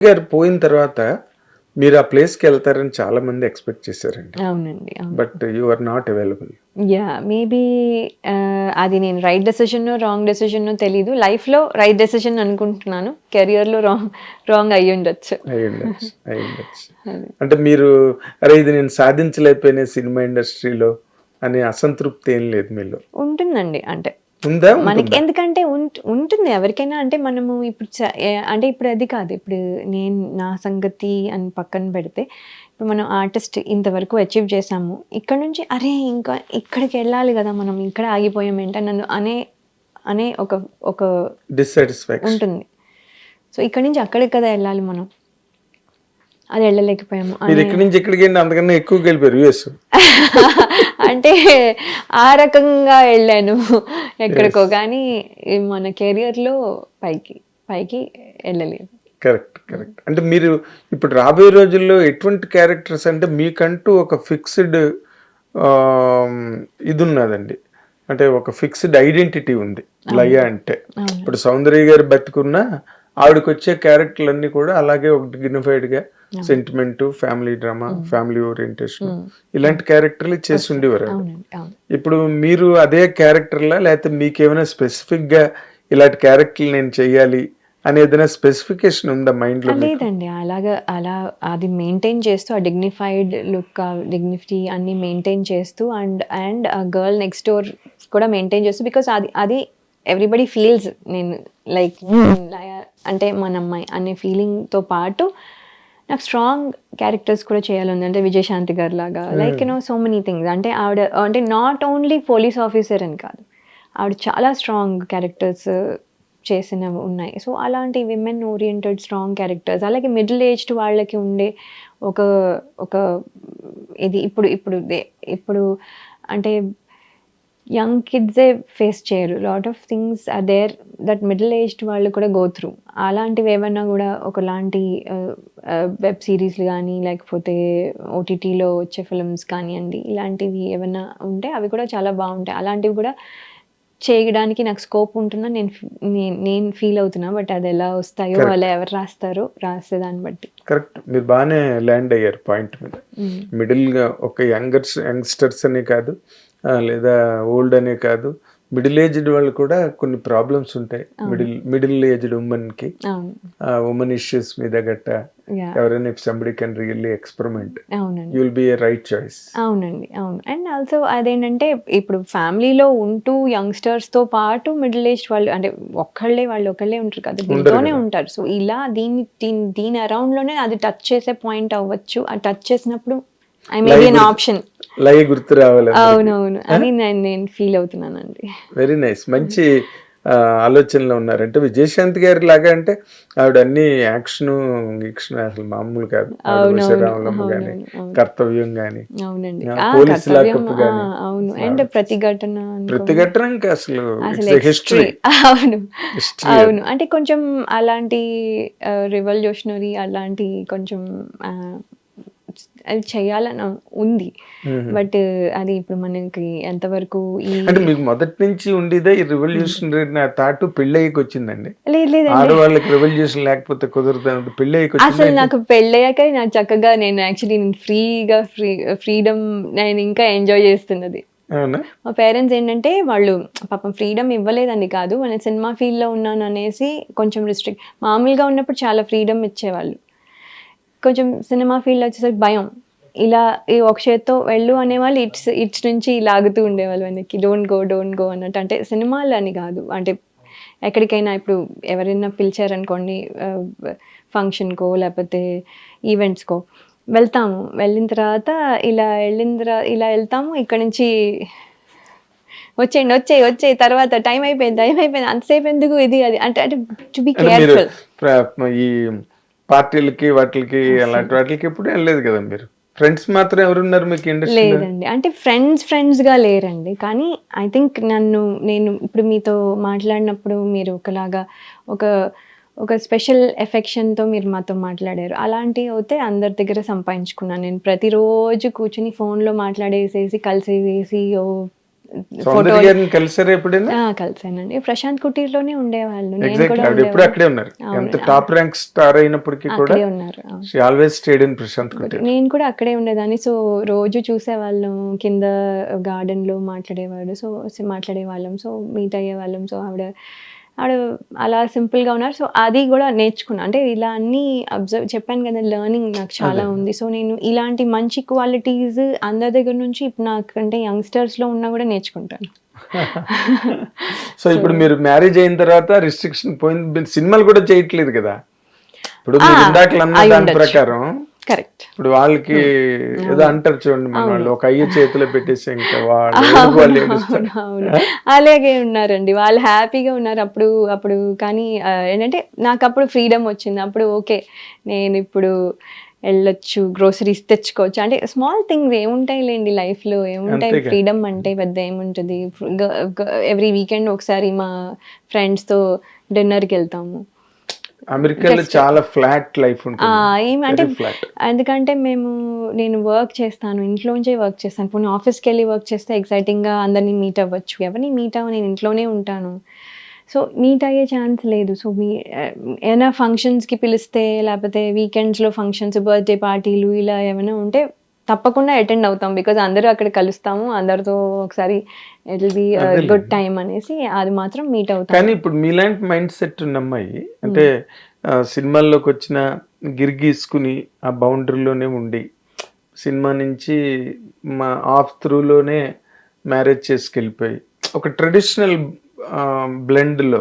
గారు పోయిన తర్వాత మీరు ఆ ప్లేస్కి వెళ్తారని చాలా మంది ఎక్స్పెక్ట్ చేశారండి. అవునండి అవును. But you are not available yeah maybe అది నేను రైట్ డెసిషన్ రాంగ్ డెసిషన్ తెలీదు. లైఫ్లో రైట్ డెసిషన్ అనుకుంటున్నాను. కెరియర్లో రాంగ్ రాంగ్ అయ్యి ఉండొచ్చు. అయి ఉండొచ్చు అయి ఉండొచ్చు. అంటే మీరు అరే ఇది నేను సాధించలేకపోయిన సినిమా ఇండస్ట్రీలో అనే అసంతృప్తి ఏం లేదు మీలో? ఉంటుందండి. అంటే ఉందా మనకి ఎందుకంటే ఉంట్- ఉంటుంది. ఎవరికైనా అంటే మనము ఇప్పుడు అంటే ఇప్పుడు అది కాదు. ఇప్పుడు నేను నా సంగతి అని పక్కన పెడితే ఇప్పుడు మనం ఆర్టిస్ట్ ఇంతవరకు అచీవ్ చేసాము ఇక్కడ నుంచి అరే ఇంకా ఇక్కడికి వెళ్ళాలి కదా మనం ఇక్కడ ఆగిపోయాం ఏంటని నన్ను అనే అనే ఒక ఒక డిస్సాటిస్ఫాక్షన్ ఉంటుంది. సో ఇక్కడ నుంచి అక్కడికి కదా వెళ్ళాలి మనం. అది వెళ్ళలేకపోయాము. మీరు ఇక్కడి నుంచి ఇక్కడికి వెళ్ళి అంతకన్నా ఎక్కువ వెళ్ళిపోయారు యుఎస్. అంటే ఆ రకంగా వెళ్ళాను ఎక్కడికో కానీ మన కెరియర్లో పైకి పైకి వెళ్ళలేదు. కరెక్ట్ కరెక్ట్ అంటే మీరు ఇప్పుడు రాబోయే రోజుల్లో ఎటువంటి క్యారెక్టర్స్ అంటే మీకంటూ ఒక ఫిక్స్డ్ ఇది ఉన్నదండి. అంటే ఒక ఫిక్స్డ్ ఐడెంటిటీ ఉంది. లయ అంటే. ఇప్పుడు సౌందర్య గారు బతుకున్నా ఆవిడకి వచ్చే క్యారెక్టర్లన్నీ కూడా అలాగే ఒక dignified గా sentiment family drama family orientation ఇలాంటి క్యారెక్టర్లు చేసి ఉండేవారు ఇప్పుడు మీరు అదే క్యారెక్టర్లా లేకపోతే మీకేమైనా స్పెసిఫిక్గా ఇలాంటి క్యారెక్టర్లు నేను చెయ్యాలి అనే ఏదైనా స్పెసిఫికేషన్ ఉందా మైండ్లో? లేదండి. అలాగా అలా అది మెయింటైన్ చేస్తూ ఆ డిగ్నిఫైడ్ లుక్ ఆ డిగ్నిటీ అన్ని మెయింటైన్ చేస్తూ అండ్ అండ్ ఆ గర్ల్ నెక్స్ట్ డోర్ కూడా మెయింటైన్ చేస్తూ బికాస్ అది అది ఎవ్రీబడి ఫీల్స్ నేను లైక్ అంటే మన అమ్మాయి అనే ఫీలింగ్తో పాటు నాకు స్ట్రాంగ్ క్యారెక్టర్స్ కూడా చేయాలని అంటే విజయశాంతి గారు లాగా like you know so many things అంటే ఆవిడ అంటే నాట్ ఓన్లీ పోలీస్ ఆఫీసర్ అని కాదు ఆవిడ చాలా స్ట్రాంగ్ క్యారెక్టర్స్ చేసినవి ఉన్నాయి. సో అలాంటి విమెన్ ఓరియంటెడ్ స్ట్రాంగ్ క్యారెక్టర్స్ అలాగే మిడిల్ ఏజ్డ్ వాళ్ళకి ఉండే ఒక ఒక ఇది ఇప్పుడు ఇప్పుడు ఇప్పుడు అంటే యంగ్ కిడ్సే ఫేస్ చేయరు. Lot of things are there that middle aged వాళ్ళు కూడా గో త్రూ అలాంటివి ఏమైనా కూడా ఒకలాంటి వెబ్ సిరీస్లు కానీ లేకపోతే ఓటీటీలో వచ్చే ఫిల్మ్స్ కానివ్వండి ఇలాంటివి ఏమైనా ఉంటే అవి కూడా చాలా బాగుంటాయి. అలాంటివి కూడా చేయడానికి నాకు స్కోప్ ఉంటుందని నేను నేను ఫీల్ అవుతున్నా బట్ అది ఎలా వస్తాయో అలా ఎవరు రాస్తారో రాసే దాన్ని బట్టి. కరెక్ట్ మీరు బాగానే ల్యాండ్ అయ్యారు పాయింట్ మీద. మిడిల్గా ఒక యంగర్స్ యంగ్స్టర్స్ అనే కాదు లేదా ఓల్డ్ అనే కాదు మిడిల్ ఏజ్డ్ వాళ్ళు కూడా కొన్ని ప్రాబ్లమ్స్ ఉంటాయి. మిడిల్ మిడిల్ ఏజ్డ్ ఉమెన్కి ఉమెన్ ఇష్యూస్ మీద గట్ట ఎవరైనా సంబడి కెన్ రియల్లీ ఎక్స్పెరిమెంట్ అవునండి. You will be a right choice అవునండి అవును. అండ్ ఆల్సో అదేంటంటే ఇప్పుడు ఫ్యామిలీలో ఉంటూ యంగ్స్టర్స్తో పాటు మిడిల్ ఏజ్ వాళ్ళు అంటే ఒక్కళ్ళే వాళ్ళు ఒక్కళ్ళే ఉంటారు కదా దీంతోనే ఉంటారు. సో ఇలా దీని దీని అరౌండ్లోనే అది టచ్ చేసే పాయింట్ అవ్వచ్చు. ఆ టచ్ చేసినప్పుడు ఆప్షన్ లయ గుర్తు రావాలి అవునవును. అని నేను నేను ఫీల్ అవుతున్నానండి. వెరీ నైస్ మంచి ఆలోచనలో ఉన్నారు అంటే విజయశాంతి గారి లాగా అంటే ఆవిడ అన్ని యాక్షన్ గిక్షన్ అసలు మామూలు కాదు. గాని కర్తవ్యం గాని పోలీస్ కర్తవ్యం, లాకప్ ఆ, గాని. అవును. అండ్ ప్రతిఘటన. ప్రతిఘటన ఇంకా అసలు హిస్టరీ అవును. అవును. అంటే కొంచెం అలాంటి రివల్యూషనరీ అలాంటి కొంచెం అది చేయాలని ఉంది. బట్ అది ఇప్పుడు మనకి ఎంతవరకు అంటే మీకు మొదటి నుంచి ఉండేదే ఈ రెవల్యూషనరీ నా థాట్ పెళ్ళయ్యకి వచ్చిందండి లేదు ఆడవాళ్ళకి రెవల్యూషన్ లేకపోతే కుదరదు పెళ్ళయ్యకి అసలు నాకు పెళ్ళయ్యాక నాకు చక్కగా నేను యాక్చువల్లీ నేను ఫ్రీగా ఫ్రీ ఫ్రీడమ్ నేను ఇంకా ఎంజాయ్ చేస్తున్నది. మా పేరెంట్స్ ఏంటంటే వాళ్ళు పాపం ఫ్రీడమ్ ఇవ్వలేదని కాదు. మన సినిమా ఫీల్డ్లో ఉన్నాను అనేసి కొంచెం రిస్ట్రిక్ట్ మామూలుగా ఉన్నప్పుడు చాలా ఫ్రీడమ్ ఇచ్చేవాళ్ళు. కొంచెం సినిమా ఫీల్డ్ వచ్చేసరికి భయం. ఇలా ఈ ఒక చేత్తో వెళ్ళు అనేవాళ్ళు ఇట్స్ ఇట్స్ నుంచి లాగుతూ ఉండేవాళ్ళు వెనక్కి. డోంట్ గో డోంట్ గో అన్నట్టు. అంటే సినిమాలు అని కాదు. అంటే ఎక్కడికైనా ఇప్పుడు ఎవరైనా పిలిచారనుకోండి ఫంక్షన్కో లేకపోతే ఈవెంట్స్కో వెళ్తాము. వెళ్ళిన తర్వాత ఇలా వెళ్ళిన తర్వాత ఇలా వెళ్తాము. ఇక్కడ నుంచి వచ్చేయండి వచ్చేయి వచ్చేయి తర్వాత టైం అయిపోయింది టైం అయిపోయింది. అంతసేపు ఎందుకు ఇది అది? అంటే అంటే టు బి కేర్ఫుల్ ఈ పార్టీలకి వాటికి అలాంటి వాటికి ఎప్పుడు వెళ్ళలేదు కదా మీరు? ఫ్రెండ్స్ మాత్రం ఎవరున్నారు మీకు ఇండస్ట్రీ లేదండి. అంటే ఫ్రెండ్స్ ఫ్రెండ్స్గా లేరండి. కానీ ఐ థింక్ నన్ను నేను ఇప్పుడు మీతో మాట్లాడినప్పుడు మీరు ఒకలాగా ఒక ఒక స్పెషల్ ఎఫెక్షన్తో మీరు మాతో మాట్లాడారు. అలాంటివి అయితే అందరి దగ్గర సంపాదించుకున్నాను. నేను ప్రతిరోజు కూర్చుని ఫోన్లో మాట్లాడేసేసి కలిసేసేసి ఓ కలిసారా ఎప్పుడైనా? కలిసానండి. ప్రశాంత్ ఉండేవాళ్ళు. ఎగ్జాక్ట్ కూడా ఆవిడ ఎప్పుడు. అక్కడే ఉన్నారు. ఎంత. టాప్ ర్యాంక్ స్టార్ అయినప్పటికీ కూడా always stayed in Prashant Kutir నేను కూడా అక్కడే ఉండేదాన్ని. సో రోజు చూసేవాళ్ళం కింద గార్డెన్లో మాట్లాడేవాడు. సో మాట్లాడేవాళ్ళం. సో మీట్ అయ్యేవాళ్ళం. సో ఆవిడ ఆవిడ అలా simple గా ఉన్నారు సో అది కూడా నేర్చుకున్నా. అంటే ఇలా అన్ని అబ్జర్వ్ చెప్పాను కదా లెర్నింగ్ నాకు చాలా. ఉంది. సో నేను ఇలాంటి మంచి క్వాలిటీస్ అందరి దగ్గర నుంచి ఇప్పుడు నాకంటే youngsters లో ఉన్నా కూడా నేర్చుకుంటాను. సో ఇప్పుడు మీరు మ్యారేజ్ అయిన తర్వాత రిస్ట్రిక్షన్ పోయింది. సినిమాలు కూడా చేయట్లేదు కదా? ఇప్పుడు ఇందాక దాని. ప్రకారం కరెక్ట్. ఇప్పుడు వాళ్ళకి ఏదో అంటారు చూడండి మన. వాళ్ళు ఒక అయ్య చేతిలో పెట్టేసి ఇంకా వాళ్ళు అలాగే ఉన్నారండి. వాళ్ళు హ్యాపీగా ఉన్నారు. అప్పుడు అప్పుడు కానీ ఏంటంటే నాకు అప్పుడు ఫ్రీడమ్ వచ్చింది. అప్పుడు ఓకే నేను ఇప్పుడు వెళ్ళొచ్చు గ్రోసరీస్ తెచ్చుకోవచ్చు. అంటే స్మాల్ థింగ్స్ ఏముంటాయి లేండి లైఫ్లో. ఏముంటాయి. ఫ్రీడమ్ అంటే పెద్ద ఏముంటుంది. ఎవ్రీ వీకెండ్ ఒకసారి మా ఫ్రెండ్స్తో డిన్నర్కి వెళ్తాము. అమెరికాలో చాలా ఫ్లాట్ లైఫ్ ఉంటుంది. అంటే ఎందుకంటే మేము నేను వర్క్ చేస్తాను ఇంట్లోంచే వర్క్ చేస్తాను. పోనీ ఆఫీస్కి వెళ్ళి వర్క్ చేస్తే ఎక్సైటింగ్గా అందరినీ మీట్ అవ్వచ్చు. ఎవరిని మీట్ అవ్వ నేను ఇంట్లోనే ఉంటాను. సో మీట్ అయ్యే ఛాన్స్ లేదు. సో మీ ఏమైనా ఫంక్షన్స్కి పిలిస్తే లేకపోతే వీకెండ్స్లో ఫంక్షన్స్ బర్త్డే పార్టీలు ఇలా ఏమైనా ఉంటే తప్పకుండా అటెండ్ అవుతాం బికాజ్ అందరూ అక్కడ కలుస్తాము అందరితో ఒకసారి ఇట్ బి. గుడ్ టైం అనేసి అది మాత్రం మీట్ అవుతాం కానీ ఇప్పుడు మీలాంటి మైండ్ సెట్ ఉన్న అమ్మాయి అంటే సినిమాల్లోకి వచ్చిన గిరిగీసుకుని ఆ బౌండరీలోనే ఉండి సినిమా నుంచి మా ఆఫ్ త్రూలోనే మ్యారేజ్ చేసుకెళ్ళిపోయి ఒక ట్రెడిషనల్ బ్లెండ్లో.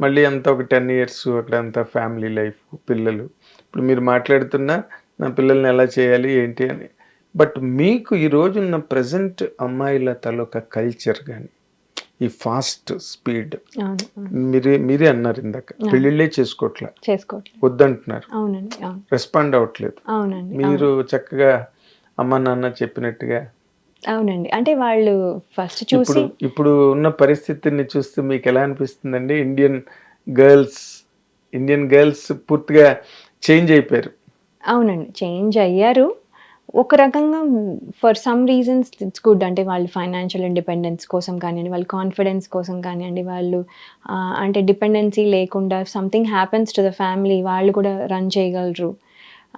మళ్ళీ అంతా ఒక టెన్ ఇయర్స్ అక్కడ అంతా ఫ్యామిలీ లైఫ్ పిల్లలు ఇప్పుడు మీరు మాట్లాడుతున్నా నా పిల్లల్ని ఎలా చేయాలి ఏంటి అని బట్ మీకు ఈ రోజున్న ప్రజెంట్ అమ్మాయిల తలొక కల్చర్ కానీ ఈ ఫాస్ట్ స్పీడ్. మీరే మీరే అన్నారు ఇందాక. పెళ్ళిళ్ళే చేసుకోవట్లే చేసుకోవట్లేదు వద్దంటున్నారు. రెస్పాండ్ అవ్వట్లేదు. అవునండి మీరు చక్కగా అమ్మ నాన్న చెప్పినట్టుగా అవునండి. అంటే వాళ్ళు ఫస్ట్ చూసి ఇప్పుడు ఉన్న పరిస్థితిని చూస్తే మీకు ఎలా అనిపిస్తుందండి? ఇండియన్ గర్ల్స్ ఇండియన్ గర్ల్స్ పూర్తిగా చేంజ్ అయిపోయారు. అవునండి. చేంజ్ అయ్యారు. ఒక రకంగా for some reasons it's good అంటే వాళ్ళు ఫైనాన్షియల్ ఇండిపెండెన్స్ కోసం కానివ్వండి వాళ్ళ కాన్ఫిడెన్స్ కోసం కానివ్వండి వాళ్ళు అంటే డిపెండెన్సీ లేకుండా something happens to the family వాళ్ళు కూడా రన్ చేయగలరు.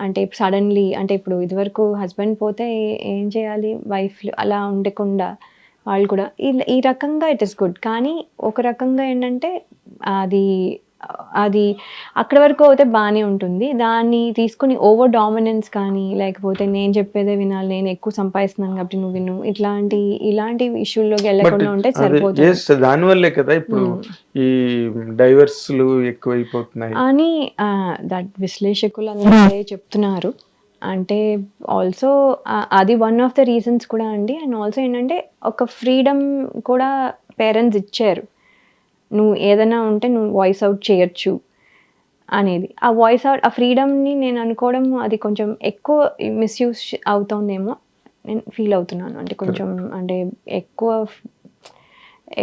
అంటే సడన్లీ అంటే ఇప్పుడు ఇదివరకు హస్బెండ్ పోతే ఏం చేయాలి? వైఫ్ అలా ఉండకుండా వాళ్ళు కూడా ఈ ఈ రకంగా ఇట్ ఇస్ గుడ్ కానీ ఒక రకంగా ఏంటంటే అది అది అక్కడ వరకు అయితే బాగానే ఉంటుంది. దాన్ని తీసుకుని ఓవర్ డామినెన్స్ కానీ లేకపోతే నేను చెప్పేదే వినాలి నేను ఎక్కువ సంపాదిస్తున్నాను కాబట్టి నువ్వు విను ఇట్లాంటి ఇలాంటి ఇష్యూల్లోకి వెళ్ళకుండా ఉంటే సరిపోతుంది. దానివల్లే కదా ఇప్పుడు ఈ డైవర్స్లు ఎక్కువైపోతున్నాయి. అని దట్ విశ్లేషకులు అందరూ చెప్తున్నారు. అంటే ఆల్సో అది వన్ ఆఫ్ ద రీజన్స్ కూడా అండి. అండ్ ఆల్సో ఏంటంటే ఒక ఫ్రీడమ్ కూడా పేరెంట్స్ ఇచ్చారు. నువ్వు ఏదైనా ఉంటే నువ్వు వాయిస్ అవుట్ చేయొచ్చు అనేది. ఆ వాయిస్ అవుట్ ఆ ఫ్రీడమ్ని నేను అనుకోవడం అది కొంచెం ఎక్కువ మిస్యూజ్ అవుతుందేమో నేను ఫీల్ అవుతున్నాను. అంటే కొంచెం అంటే ఎక్కువ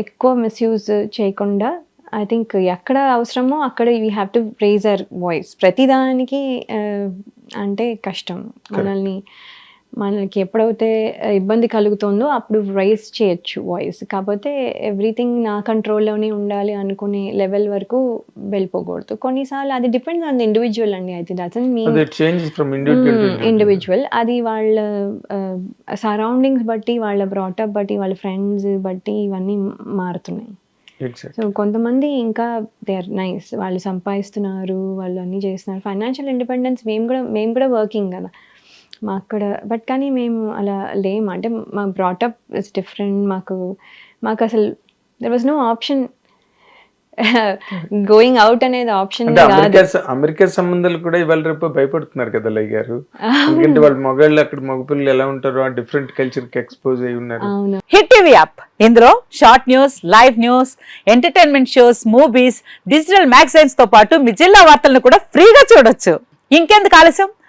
ఎక్కువ మిస్యూజ్ చేయకుండా ఐ థింక్ ఎక్కడ అవసరమో అక్కడ we have to raise our voice ప్రతిదానికి అంటే కష్టం. మనల్ని మనకి ఎప్పుడైతే ఇబ్బంది కలుగుతుందో అప్పుడు రైజ్ చేయొచ్చు వాయిస్ కాకపోతే ఎవ్రీథింగ్ నా కంట్రోల్లోనే ఉండాలి అనుకునే లెవెల్ వరకు వెళ్ళిపోకూడదు. కొన్నిసార్లు అది డిపెండ్స్ ఆన్ ది ఇండివిజువల్ అండి. అయితే దట్స్ మీ ఇండివిజువల్ అది వాళ్ళ సరౌండింగ్స్ బట్టి వాళ్ళ బ్రాటప్ బట్టి వాళ్ళ ఫ్రెండ్స్ బట్టి ఇవన్నీ మారుతున్నాయి. సో కొంతమంది ఇంకా దే ఆర్ నైస్ వాళ్ళు సంపాదిస్తున్నారు వాళ్ళు అన్నీ చేస్తున్నారు. ఫైనాన్షియల్ ఇండిపెండెన్స్ మేము కూడా మేము కూడా వర్కింగ్ కదా. మా అక్కడ బట్ కానీ మేము అలా లేము అంటే మా బ్రాటప్ ఇస్ డిఫరెంట్ మాకు మాకు అసలు there was no option going out అనేది ఆప్షన్ అమెరికా సంబంధాలు కూడా ఇవాళ రేపు భయపడుతున్నారు కదా లై గారు. ఎందుకంటే వాళ్ళ మగాళ్ళు అక్కడ మగపిల్లలు ఎలా ఉంటారో ఆ డిఫరెంట్ కల్చర్కి ఎక్స్పోజ్ అయి ఉన్నారు. హిట్ టీవీ యాప్ ఇందులో short news live news entertainment shows movies digital మ్యాగజైన్స్తో పాటు మీ జిల్లా వార్తలను కూడా ఫ్రీగా చూడొచ్చు. ఇంకెందుకు ఆలస్యం?